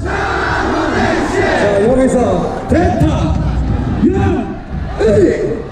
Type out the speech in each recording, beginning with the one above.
자 여기서 대타. 연의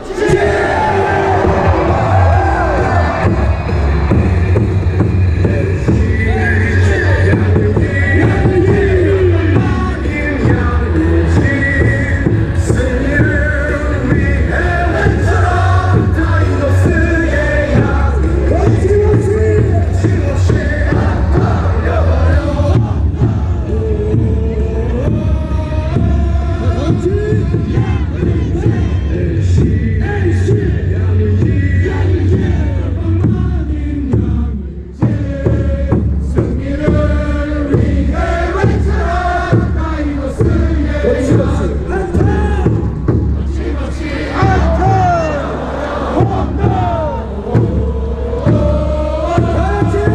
머리치버치 안타 머리치버치 안타 홈런 홈런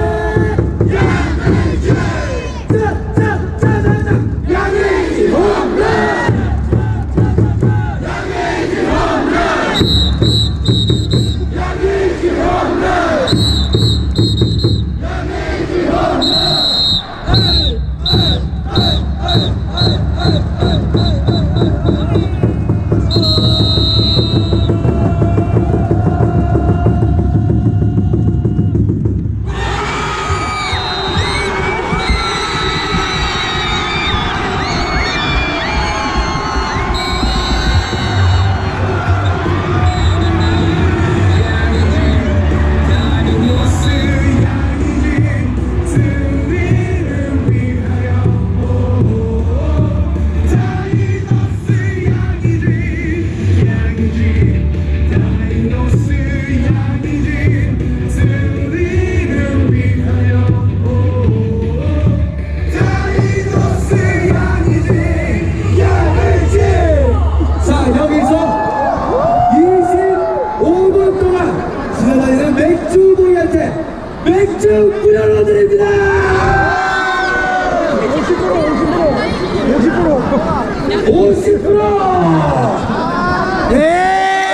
맥주 무료로 드립니다! 50% 50% 50% 50%! 예!